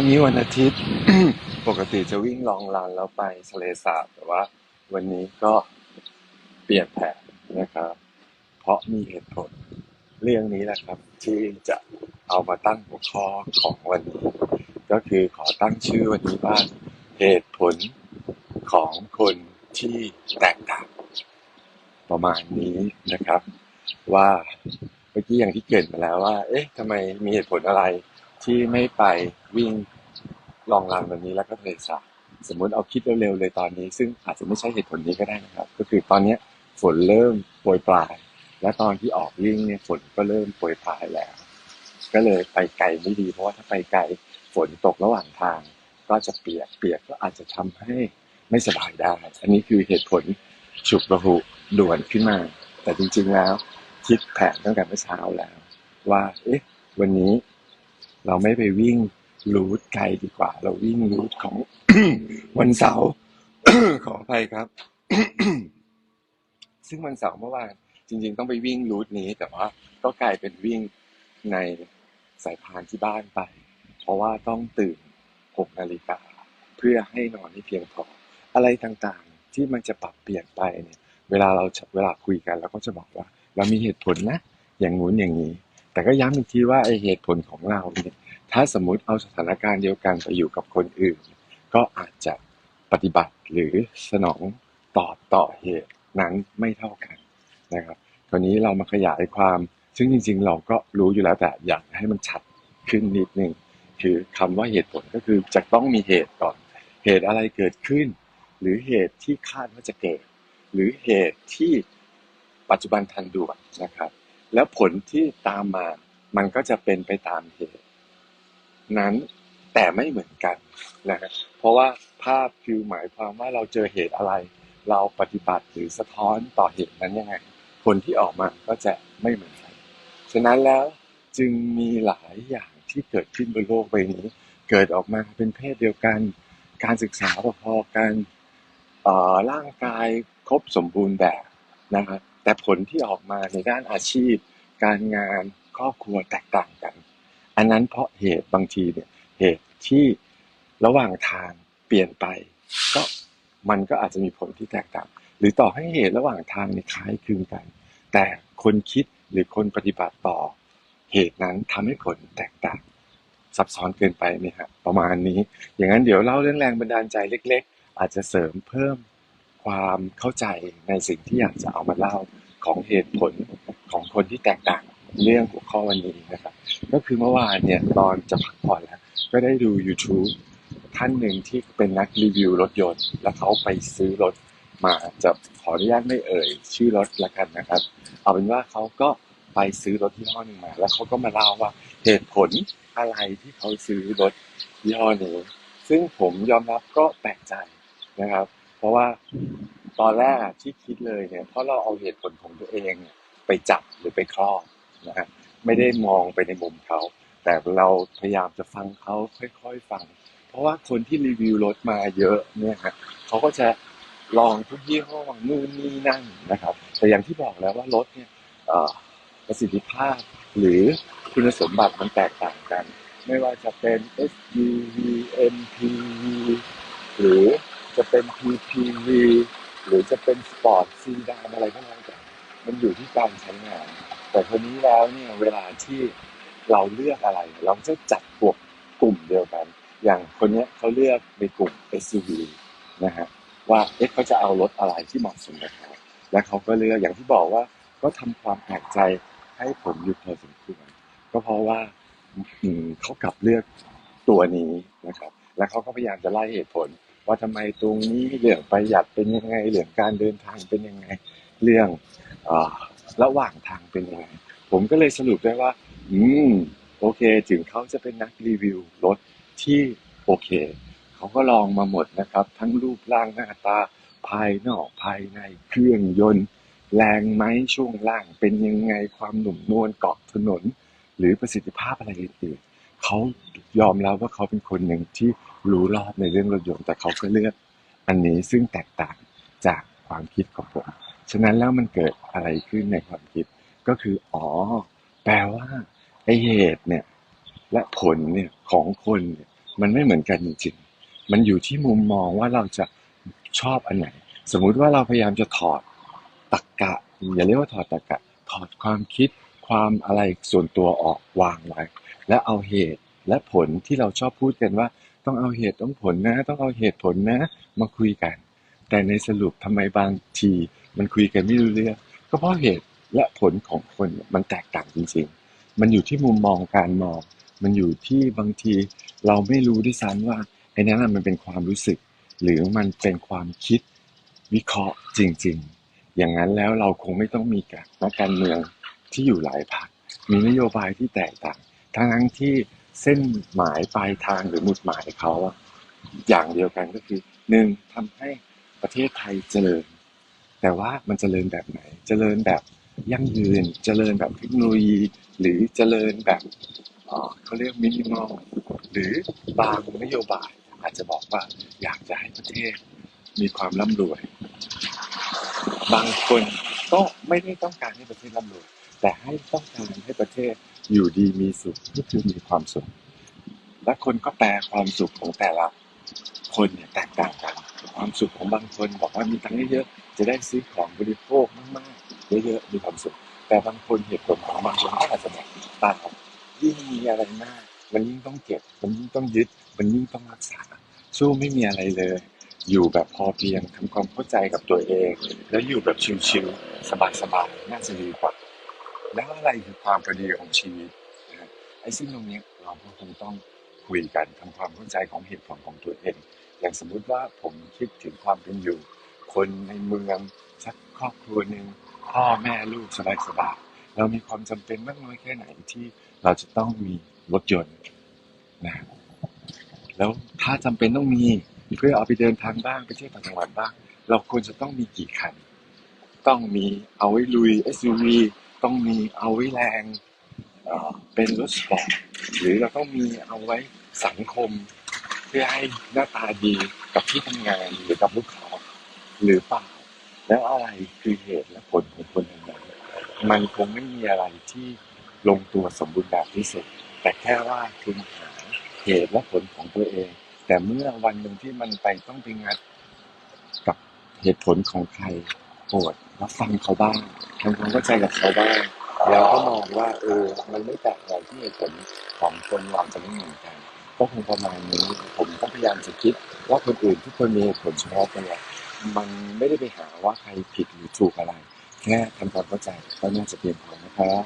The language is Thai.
วันนี้วันอาทิตย์ ปกติจะวิ่งลองลานแล้วไปทะเลสาบแต่ว่า วันนี้ก็เปลี่ยนแผนนะครับ เพราะมีเหตุผลเรื่องนี้แหละครับ ที่จะเอามาตั้งหัวข้อของวันนี้ ก็คือขอตั้งชื่อวันนี้ว่าเหตุผลของคนที่แตกต่างประมาณนี้นะครับ ว่าเมื่อกี้อย่างที่เกิดมาแล้วว่า เอ๊ะทำไมมีเหตุผลอะไร ที่ไม่ไปวิ่งลองลานวันนี้แล้วก็ทะเลสาบสมมุติเอาคิดเร็วๆเลยตอนนี้ ซึ่งอาจจะไม่ใช่เหตุผลนี้ก็ได้นะครับ ก็คือตอนเนี้ฝนเริ่มโปรยปลาย และตอนที่ออกวิ่งเนี่ยฝนก็เริ่มโปรยปลายแล้ว ก็เลยไปไกลไม่ดี เพราะว่าถ้าไปไกลฝนตกระหว่างทาง ก็จะเปียกเปียกก็อาจจะทำให้ไม่สบายได้ อันนี้คือเหตุผลฉุกระหุด่วนขึ้นมา แต่จริงๆแล้ว คิดแผนตั้งแต่เมื่อเช้าแล้ว ว่า เอ๊ะ วันนี้ เราไม่ไปวิ่งรูทไกลดีกว่า เราวิ่งรูทของวันเสาร์ขออภัยครับ ซึ่งวันเสาร์เมื่อวานจริง ๆ ต้องไปวิ่งรูทนี้ แต่ว่าก็กลายเป็นวิ่งในสายพานที่บ้านไป เพราะว่าต้องตื่น6นาฬิกาเพื่อให้นอนให้เพียงพอ อะไรต่างๆที่มันจะปรับเปลี่ยนไปเนี่ย เวลาเราเวลาคุยกันเราก็จะบอกว่า เรามีเหตุผลนะ อย่างงู้นอย่างนี้ แต่ก็ย้ำอีกทีว่าไอเหตุผลของเราเนี่ยถ้าสมมติเอาสถานการณ์เดียวกันไปอยู่กับคนอื่น ก็อาจจะปฏิบัติหรือสนองตอบต่อเหตุนั้นไม่เท่ากันนะครับคราวนี้เรามาขยายความ ซึ่งจริง ๆ เราก็รู้อยู่แล้วแต่อยากให้มันชัดขึ้นนิดนึงคือคำว่าเหตุผลก็คือจะต้องมีเหตุก่อน เหตุอะไรเกิดขึ้น หรือเหตุที่คาดว่าจะเกิด หรือเหตุที่ปัจจุบันทันด่วนนะครับ แล้วผลที่ตามมา มันก็จะเป็นไปตามเหตุ นั้นแต่ไม่เหมือนกันนะครับเพราะว่าภาพคือหมายความว่าเราเจอเหตุอะไร เราปฏิบัติหรือสะท้อนต่อเหตุนั้นยังไง ผลที่ออกมาก็จะไม่เหมือนกัน ฉะนั้นแล้วจึงมีหลายอย่างที่เกิดขึ้นบนโลกใบนี้ เกิดออกมาเป็นเพศเดียวกัน การศึกษาพอๆกันร่างกายครบสมบูรณ์แบบนะครับ แต่ผลที่ออกมาในด้านอาชีพ การงานครอบครัวแตกต่างกัน อันนั้นเพราะเหตุบางทีเนี่ยเหตุที่ระหว่างทางเปลี่ยนไป ก็มันก็อาจจะมีผลที่แตกต่าง หรือต่อให้เหตุระหว่างทางเนี่ยคล้ายคลึงกัน แต่คนคิดหรือคนปฏิบัติต่อ เหตุนั้นทำให้ผลแตกต่าง ซับซ้อนเกินไปไหมฮะประมาณนี้ อย่างนั้นเดี๋ยวเล่าเรื่องแรงบันดาลใจเล็ก ๆ อาจจะเสริมเพิ่มความเข้าใจในสิ่งที่อยากจะเอามาเล่า ของเหตุผลของคนที่แตกต่างเรื่องหัวข้อวันนี้นะครับ ก็คือเมื่อวานเนี่ยตอนจะพักผ่อนแล้วก็ได้ดู YouTube ท่านหนึ่งที่เป็นนักรีวิวรถยนต์ แล้วเขาไปซื้อรถมาจะขออนุญาตไม่เอ่ย ชื่อรถละกันนะครับ เอาเป็นว่าเขาก็ไปซื้อรถยี่ห้อหนึ่งมา แล้วเขาก็มาเล่าว่าเหตุผลอะไรที่เขาซื้อรถยี่ห้อนี้ซึ่งผมยอมรับก็แปลกใจนะครับ เพราะว่า ตอนแรกที่คิดเลยเนี่ยเพราะเราเอาเหตุผลของตัวเองเนี่ยไปจับหรือไปครอบนะฮะไม่ได้มองไปในมุมเขา แต่เราพยายามจะฟังเขาค่อยๆฟัง เพราะว่าคนที่รีวิวรถมาเยอะเนี่ยฮะเขาก็จะลองทุกยี่ห้อนู่นนี่นั่นนะครับ แต่อย่างที่บอกแล้วว่ารถเนี่ยประสิทธิภาพหรือคุณสมบัติมันแตกต่างกัน ไม่ว่าจะเป็น SUV MPV หรือจะเป็น PPV หรือจะเป็นสปอร์ตซีดานอะไรก็แล้วแต่มันอยู่ที่การใช้งาน แต่คนนี้แล้วเนี่ยเวลาที่เราเลือกอะไร เราจะจัดพวกกลุ่มเดียวกัน อย่างคนเนี้ยเขาเลือกในกลุ่ม SUV นะฮะว่าเอ๊ะเขาจะเอารถอะไรที่เหมาะสมกับเขาและเขาก็เลือกอย่างที่บอกว่าก็ทำความแปลกใจให้ผมอยู่พอสมควรก็เพราะว่าเขากลับเลือกตัวนี้นะครับ และเขาก็พยายามจะไล่เหตุผล ว่าทำไมตรงนี้เรื่องประหยัดเป็นยังไงเรื่องการเดินทางเป็นยังไงเรื่องอระหว่างทางเป็นยังไงผมก็เลยสรุปได้ว่า อืม โอเค ถึงเขาจะเป็นนักรีวิวรถที่โอเค เขาก็ลองมาหมดนะครับ ทั้งรูปร่างหน้าตาภายนอกภายในเครื่องยนต์ แรงไหมช่วงล่างเป็นยังไงความหนุ่มนวลเกาะถนน หรือประสิทธิภาพอะไรอื่น เขายอมรับว่าเขาเป็นคนหนึ่งที่รู้รอบในเรื่องรถยนต์แต่เขาก็เลือกอันนี้ซึ่งแตกต่างจากความคิดของผม ฉะนั้นแล้วมันเกิดอะไรขึ้นในความคิดก็คืออ๋อ แปลว่าไอเหตุเนี่ยและผลเนี่ยของคนเนี่ยมันไม่เหมือนกันจริงๆ มันอยู่ที่มุมมองว่าเราจะชอบอันไหน สมมุติว่าเราพยายามจะถอดตรรกะ อย่าเรียกว่าถอดตรรกะ ถอดความคิดความอะไรส่วนตัวออกวางไว้ แล้วเอาเหตุและผลที่เราชอบพูดกันว่า ต้องเอาเหตุต้องผลนะ ต้องเอาเหตุผลนะ มาคุยกัน แต่ในสรุปทำไมบางทีมันคุยกันไม่รู้เรื่องก็เพราะเหตุและผลของคนมันแตกต่างจริงๆ มันอยู่ที่มุมมองการมอง มันอยู่ที่บางทีเราไม่รู้ด้วยซ้ำว่าไอ้นั้นมันเป็นความรู้สึก หรือมันเป็นความคิดวิเคราะห์จริง ๆ อย่างนั้นแล้วเราคงไม่ต้องมีการนักการเมืองที่อยู่หลายพรรคมีนโยบายที่แตกต่าง ทั้งที่เส้นหมายปลายทางหรือหมุดหมายเขาอย่างเดียวกันก็คือหนึ่งทำให้ประเทศไทยเจริญ แต่ว่ามันเจริญแบบไหน เจริญแบบยั่งยืน เจริญแบบเทคโนโลยี หรือเจริญแบบเขาเรียกมินิมอลหรือบางนโยบาย อาจจะบอกว่าอยากจะให้ประเทศมีความร่ำรวย บางคนก็ไม่ได้ต้องการให้ประเทศร่ำรวย แต่ให้ต้องการให้ประเทศ อยู่ดีมีสุขก็คือมีความสุข และคนก็แปลความสุขของแต่ละคนเนี่ยแตกต่างกัน ความสุขของบางคนบอกว่ามีตังค์เยอะๆจะได้ซื้อของบริโภคมากๆเยอะๆมีความสุข แต่บางคนเหตุผลของบางคนก็อาจจะบอกเปล่ายิ่งมีอะไรมาก มันยิ่งต้องเก็บ มันยิ่งต้องยึด มันยิ่งต้องรักษาสู้ไม่มีอะไรเลย อยู่แบบพอเพียงทำความเข้าใจกับตัวเอง แล้วอยู่แบบชิลๆสบายๆน่าจะดีกว่า แล้วอะไรคือความพอดีของชีวิตนะไอ้ซึ่งตรงนี้เราก็คงต้องคุยกันทำความเข้าใจของเหตุผลของตัวเอง อย่างสมมุติว่าผมคิดถึงความเป็นอยู่ คนในเมืองสักครอบครัวหนึ่งพ่อแม่ลูกสบายๆเรามีความจำเป็นมากน้อยแค่ไหนที่เราจะต้องมีรถยนต์นะฮะแล้วถ้าจำเป็นต้องมีเพื่อเอาไปเดินทางบ้างไปเที่ยวต่างจังหวัดบ้าง เราควรจะต้องมีกี่คัน ต้องมีเอาไว้ลุย SUV ต้องมีเอาไว้แรงเป็นรถสปอร์ตหรือเราต้องมีเอาไว้สังคม เพื่อให้หน้าตาดีกับที่ทำงานหรือกับลูกค้าหรือเปล่าแล้วอะไรคือเหตุและผลของคนองนั้นมันคงไม่มีอะไรที่ลงตัวสมบูรณ์แบบที่สุด แต่แค่ว่าคุณหาเหตุและผลของตัวเอง แต่เมื่อวันหนึ่งที่มันไปต้องไปงัดกับเหตุผลของใคร โปรดรับฟังเขาบ้างทำความเข้าใจกับเขาบ้าง แล้วก็มองว่า เออ มันไม่แปลกอะไรที่เหตุผลของคนเราจะไม่เหมือนกัน ก็คงประมาณนี้ ผมก็พยายามจะคิดว่าคนอื่นทุกคนมีเหตุผลเฉพาะตัวมันไม่ได้ไปหาว่าใครผิดหรือถูกอะไร แค่ทำความเข้าใจก็น่าจะเพียงพอนะครับ